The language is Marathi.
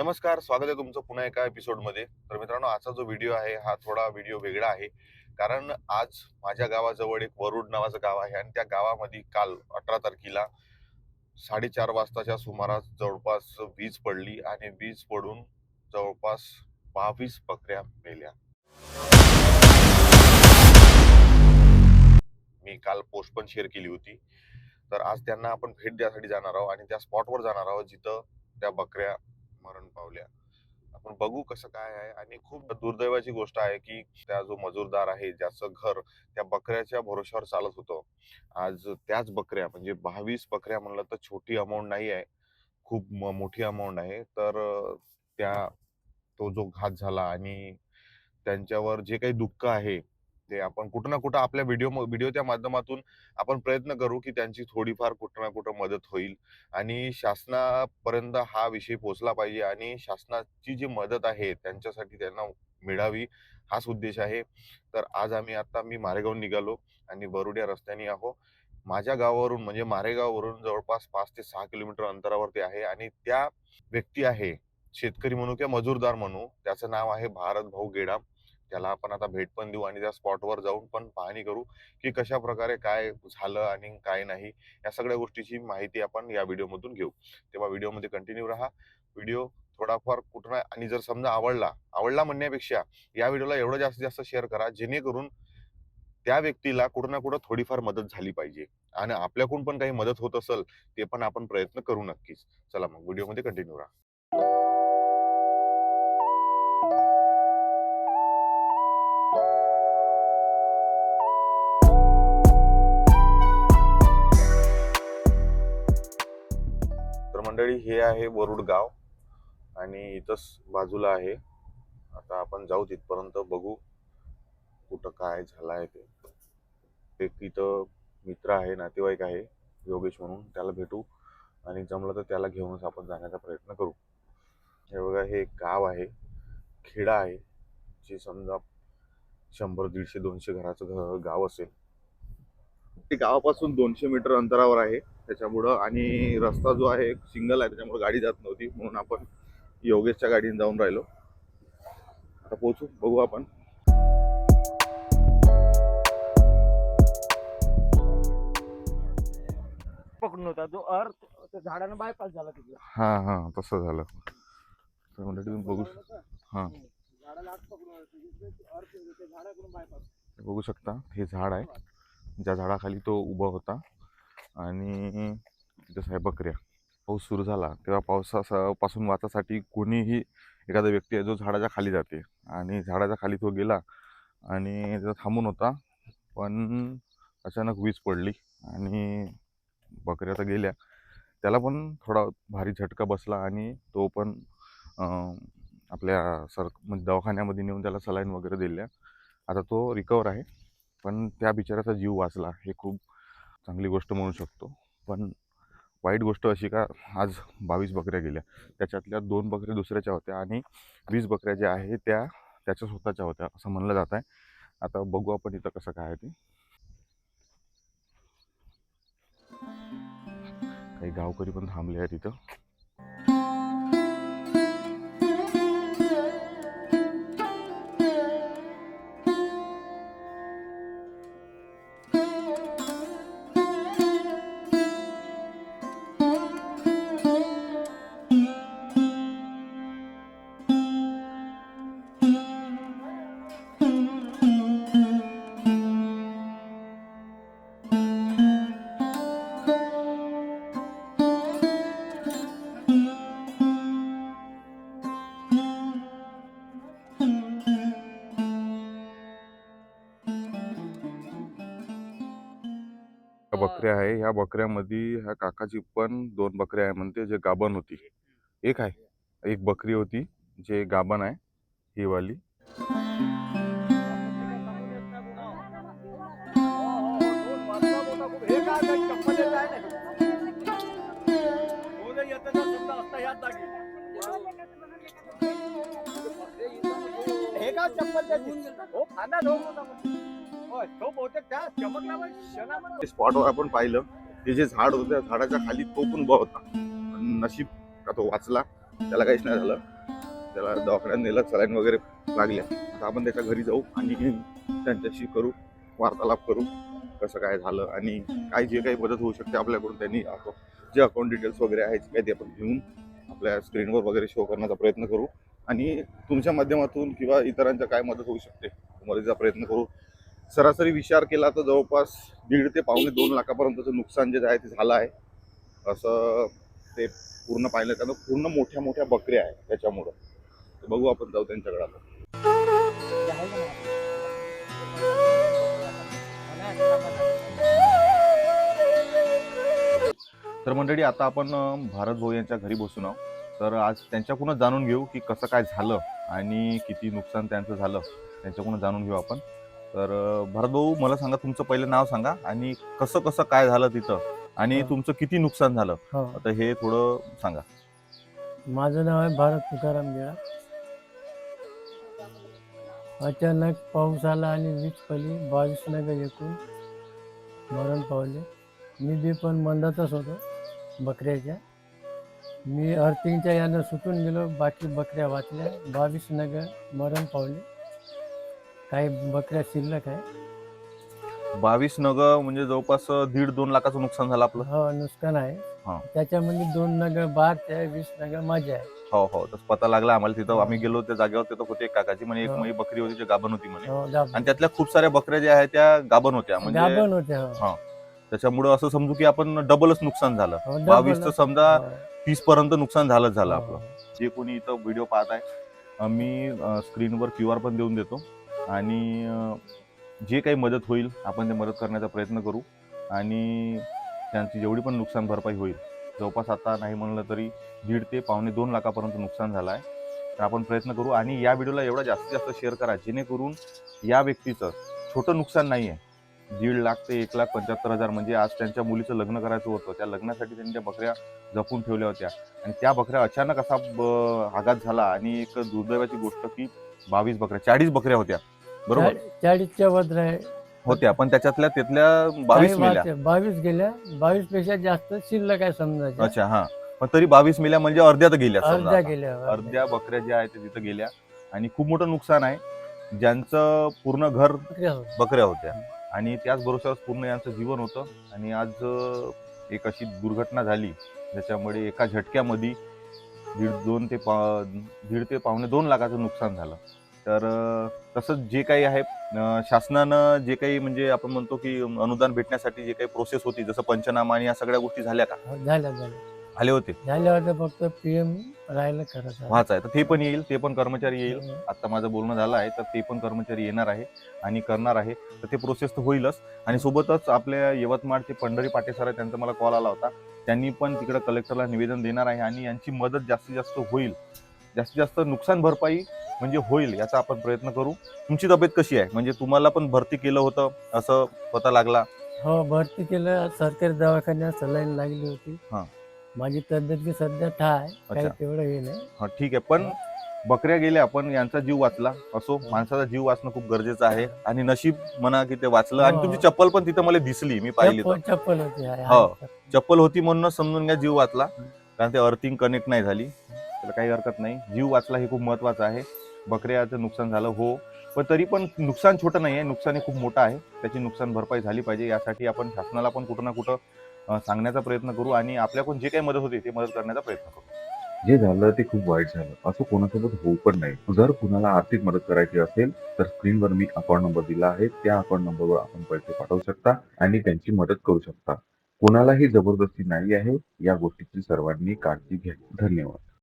नमस्कार स्वागत आहे तुमचं पुन्हा एका एपिसोडमध्ये तर मित्रांनो आजचा जो व्हिडिओ आहे हा थोडा व्हिडिओ वेगळा आहे. कारण आज माझ्या गावाजवळ एक वरुड नावाचं गाव आहे आणि त्या गावामध्ये काल अठरा तारखेला साडेचार वाजताच्या सुमारास जवळपास वीज पडली आणि वीज पडून जवळपास बावीस बकऱ्या मेल्या. मी काल पोस्ट पण शेअर केली होती. तर आज त्यांना आपण भेट द्यासाठी जाणार आहोत आणि त्या स्पॉटवर जाणार आहोत जिथं त्या बकऱ्या मरण पावल्या. आपण बघू कसं काय आहे आणि खूप दुर्दैवाची गोष्ट आहे की त्या जो मजूरदार आहे ज्याचं घर त्या बकऱ्याच्या भरोश्यावर चालत होतं. आज त्याच बकऱ्या म्हणजे बावीस बकऱ्या म्हणलं तर छोटी अमाऊंट नाही आहे. खूप म- मोठी अमाऊंट आहे. तर त्या तो जो घात झाला आणि त्यांच्यावर जे काही दुःख आहे ते आपण कुठं ना कुठं आपल्या व्हिडिओ व्हिडिओच्या माध्यमातून आपण प्रयत्न करू की त्यांची थोडीफार कुठं ना कुठं मदत होईल. आणि शासनापर्यंत हा विषय पोहोचला पाहिजे आणि शासनाची जी मदत आहे त्यांच्यासाठी त्यांना मिळावी हाच उद्देश आहे. तर आज आम्ही आता मी मारेगाव निघालो आणि बरुड्या रस्त्याने आहो. माझ्या गावावरून म्हणजे मारेगाववरून जवळपास पाच ते सहा किलोमीटर अंतरावरती आहे आणि त्या व्यक्ती आहे शेतकरी म्हणू किंवा मजूरदार म्हणू त्याचं नाव आहे भारत भाऊ गेडाम. त्याला आपण आता भेट पण देऊ आणि त्या स्पॉटवर जाऊन पण पाहणी करू की कशा प्रकारे काय झालं आणि काय नाही या सगळ्या गोष्टीची माहिती आपण या व्हिडिओमधून घेऊ. तेव्हा व्हिडिओमध्ये कंटिन्यू राहा. व्हिडिओ थोडाफार कुठं आणि जर समजा आवडला आवडला म्हणण्यापेक्षा या व्हिडिओला एवढं जास्तीत जास्त शेअर करा जेणेकरून त्या व्यक्तीला कुठं ना कुठं थोडीफार मदत झाली पाहिजे आणि आपल्याकडून पण काही मदत होत असेल ते पण आपण प्रयत्न करू नक्कीच. चला मग व्हिडिओमध्ये कंटिन्यू राहा. मंडळी हे आहे वरुड गाव आणि इथंच बाजूला आहे. आता आपण जाऊ तिथपर्यंत बघू कुठं काय झालं आहे ते. एक इथं मित्र आहे नातेवाईक आहे योगेश म्हणून त्याला भेटू आणि जमलं तर त्याला घेऊनच आपण जाण्याचा प्रयत्न करू. हे बघा हे एक गाव आहे खेडा आहे जे समजा शंभर दीडशे दोनशे घराचं गाव असेल. ते गावापासून दोनशे मीटर अंतरावर आहे. त्याच्यामुळं आणि रस्ता जो आहे सिंगल आहे त्याच्यामुळे गाडी जात नव्हती म्हणून आपण योगेशच्या गाडीने जाऊन राहिलो. आता पोहोचू बघू आपण. पकडून होता जो अर्थ त्या झाडानं बायपास झाला तिथला. हा हा तसं झालं. तर तुम्ही बघू हा. झाडाला आत पकडून होता. तिथे अर्थ आहे, त्या झाडाकडून बायपास बघू शकता हे झाड आहे. ज्या झाडाखाली तो उभा होता आणि तिथं आहे बकऱ्या. पाऊस सुरू झाला. तेव्हा पावसापासून वाचासाठी कोणीही एखादा व्यक्ती आहे जो झाडाच्या खाली जाते आणि झाडाच्या खाली तो गेला आणि त्याचा थांबून होता. पण अचानक वीज पडली आणि बकऱ्या तर गेल्या. त्याला पण थोडा भारी झटका बसला आणि तो पण आपल्या सर म्हणजे दवाखान्यामध्ये नेऊन त्याला सलाईन वगैरे दिल्या. आता तो रिकवर आहे. पण त्या बिचाऱ्याचा जीव वाचला. हे खूप चांगली गोष्ट म्हणू शकतो. पण वाईट गोष्ट अशी का आज बावीस बकऱ्या गेल्या. त्याच्यातल्या दोन बकऱ्या दुसऱ्याच्या होत्या आणि वीस बकऱ्या ज्या आहे त्या त्याच्या स्वतःच्या होत्या असं म्हणलं जात आहे. आता बघू आपण इथं कसं काय आहे ते. काही गावकरी पण थांबले आहेत इथं. या बकऱ्या आहे ह्या बकऱ्यामध्ये ह्या काकाची पण दोन बकऱ्या आहे म्हणते जे गाभण होती एक आहे एक बकरी होती जे गाभण आहे ही वाली हे का चप्पल त्याची हो खांदा ढोक होता स्पॉटवर आपण पाहिलं ते जे झाड होतं त्या झाडाच्या खाली तो पण उभा होता. नशीब का तो वाचला त्याला काहीच नाही झालं. त्याला दवाखान्यात नेलं सलाईन वगैरे लागल्या. आता आपण त्याच्या घरी जाऊ आणि त्यांच्याशी करू वार्तालाप करू कसं काय झालं आणि काय जे काही मदत होऊ शकते आपल्याकडून त्यांनी जे अकाउंट डिटेल्स वगैरे आहेत काय ते आपण घेऊन आपल्या स्क्रीनवर वगैरे शो करण्याचा प्रयत्न करू. आणि तुमच्या माध्यमातून किंवा इतरांच्या काय मदत होऊ शकते मदतीचा प्रयत्न करू सरासरी विचार केला तर जवळपास दीड ते पावणे दोन लाखापर्यंतचं नुकसान जे आहे ते झालं आहे. असं ते पूर्ण पाहिलं त्यानं पूर्ण मोठ्या मोठ्या बकऱ्या आहेत त्याच्यामुळं. बघू आपण जाऊ त्यांच्याकडे आता. तर मंडळी आता आपण भारत भाऊ यांच्या घरी बसून आहोत. तर आज त्यांच्याकडूनच जाणून घेऊ की कसं काय झालं आणि किती नुकसान त्यांचं झालं. त्यांच्याकडून जाणून घेऊ आपण. तर अं, भरत भाऊ मला सांगा तुमचं पहिलं नाव सांगा आणि कसं कसं काय झालं तिथं? आणि. तुमचं किती नुकसान झालं? हो. आता हे थोडं सांगा. माझं नाव आहे भारत तुकाराम गिळा अचानक पाऊस आला आणि वीज पडली. बावीस नगर एकूण मरण पावले. मी बी पण मंदातच होतो बकऱ्याच्या. मी अर्थिंगच्या यानं सुटून गेलो. बाकी बकऱ्या वाचल्या. बावीस नगर मरण पावले. काही बकऱ्या शिल्लक आहे? बावीस नग म्हणजे जवळपास दीड दोन लाखाचं नुकसान झालं आपलं. हो नुकसान हा. आहे त्याच्यामध्ये दोन नगर बारचे आहे वीस नगर माझे आहे. हो हो. तसं पता लागला आम्हाला तिथं. हो. आम्ही गेलो त्या जागेवर तिथं होते एक काकाची म्हणे एक हो. म्हशी बकरी होती जी गाभण होती म्हणे. हो गाब- आणि त्यातल्या खूप साऱ्या बकऱ्या ज्या आहेत त्या गाभण होत्या. म्हणजे गाभण होते हो. त्याच्यामुळं असं समजू की आपण डबलच नुकसान झालं. हो, double. बावीसचं समजा हो. तीस पर्यंत नुकसान झालंच झालं हो. आपलं. जे कोणी इथं व्हिडिओ पाहत आहे मी स्क्रीनवर क्यू आर पण देऊन देतो. आणि जे काही मदत होईल आपण ते मदत करण्याचा प्रयत्न करू आणि त्यांची जेवढी पण नुकसान भरपाई होईल जवळपास आता नाही म्हणलं तरी दीड ते पावणे दोन लाखापर्यंत नुकसान झालं आहे. तर आपण प्रयत्न करू आणि या व्हिडिओला एवढा जास्तीत जास्त शेअर करा जेणेकरून या व्यक्तीचं छोटं नुकसान नाही आहे. दीड लाख ते एक लाख पंच्याहत्तर हजार म्हणजे आज त्यांच्या मुलीचं लग्न करायचं होतं त्या लग्नासाठी त्यांनी त्या बकऱ्या जपून ठेवल्या होत्या. आणि त्या बकऱ्या अचानक असा ब- आघात झाला आणि एक दुर्दैवाची गोष्ट की बावीस बकऱ्या चाळीस बकऱ्या होत्या. बरोबर. चाळी- चाळीसच्या आहे. होत्या पण त्याच्यातल्या तिथल्या बावीस मिल्या. बावीस गेल्या. बावीसपेक्षा जास्त शिल्लक आहे समजायच्या. अच्छा हा. पण तरी बावीस मिल्या म्हणजे अर्ध्यात गेल्या समजा अर्ध्या. गेल्या अर्ध्या. बकऱ्या ज्या आहेत तिथं गेल्या. आणि खूप मोठं नुकसान आहे. ज्यांचं पूर्ण घर बकऱ्या होत्या. आणि त्याच भरोश्यावर पूर्ण यांचं जीवन होतं. आणि आज एक अशी दुर्घटना झाली. ज्याच्यामुळे एका झटक्यामध्ये दीड दोन ते पा दीड ते पावणे दोन लाखाचं नुकसान झालं. तर तसंच जे काही आहे शासनानं जे काही म्हणजे आपण म्हणतो की अनुदान भेटण्यासाठी जे काही प्रोसेस होती जसं पंचनामा आणि या सगळ्या गोष्टी झाल्या का? हो, झाल्या झाल्या. आले होते? झाल्या होत्या फक्त पीएम राहिलं आहे. व्हाच आहे. तर ते पण येईल ते पण कर्मचारी येईल. हो. आता माझं बोलणं झालं आहे तर ते पण कर्मचारी येणार आहे आणि करणार आहे. तर ते प्रोसेस तर होईलच. आणि सोबतच आपल्या यवतमाळचे पंढरी पाटे सर आहेत त्यांचा मला कॉल आला होता. त्यांनी पण तिकडे कलेक्टरला निवेदन देणार आहे आणि यांची मदत जास्तीत जास्त होईल. जास्तीत जास्त नुकसान भरपाई म्हणजे होईल याचा आपण प्रयत्न करू तुमची तब्येत कशी आहे म्हणजे तुम्हाला पण भरती केलं होतं असं पता लागला हो भरती केलं सरकारी दवाखान्यात सलाईन लागली होती हा. माझी तब्येत की सध्या ठा आहे काही अच्छा. तेवढं हे नाही हा ठीक आहे पण बकऱ्या गेल्या पण यांचा जीव वाचला असो माणसाचा जीव वाचणं खूप गरजेचं आहे आणि नशीब म्हणा की ते वाचलं आणि हो. तुमची चप्पल पण तिथं मला दिसली मी पाहिली तर. चप्पल चप्पल होती. हो. आहे. चप्पल होती म्हणूनच समजून घ्या जीव वाचला कारण ते अर्थिंग कनेक्ट नाही झाली त्याला काही हरकत नाही जीव वाचला हे खूप महत्वाचं आहे बकऱ्याचं नुकसान झालं हो. पण तरी पण नुकसान छोटं नाही आहे नुकसान हे खूप मोठं आहे. त्याची नुकसान भरपाई झाली पाहिजे. यासाठी आपण शासनाला पण कुठं ना कुठं सांगण्याचा प्रयत्न करू आणि आपल्याकडून जे काही मदत होते ते मदत करण्याचा प्रयत्न करू. जे झालं ते खूप वाईट झालं. असं कोणासोबत होऊ पण नाही. जर कुणाला आर्थिक मदत करायची असेल तर स्क्रीनवर मी अकाउंट नंबर दिला आहे. त्या अकाउंट नंबरवर आपण पैसे पाठवू शकता आणि त्यांची मदत करू शकता. कोणालाही जबरदस्ती नाही आहे. या गोष्टीची सर्वांनी काळजी घ्या धन्यवाद.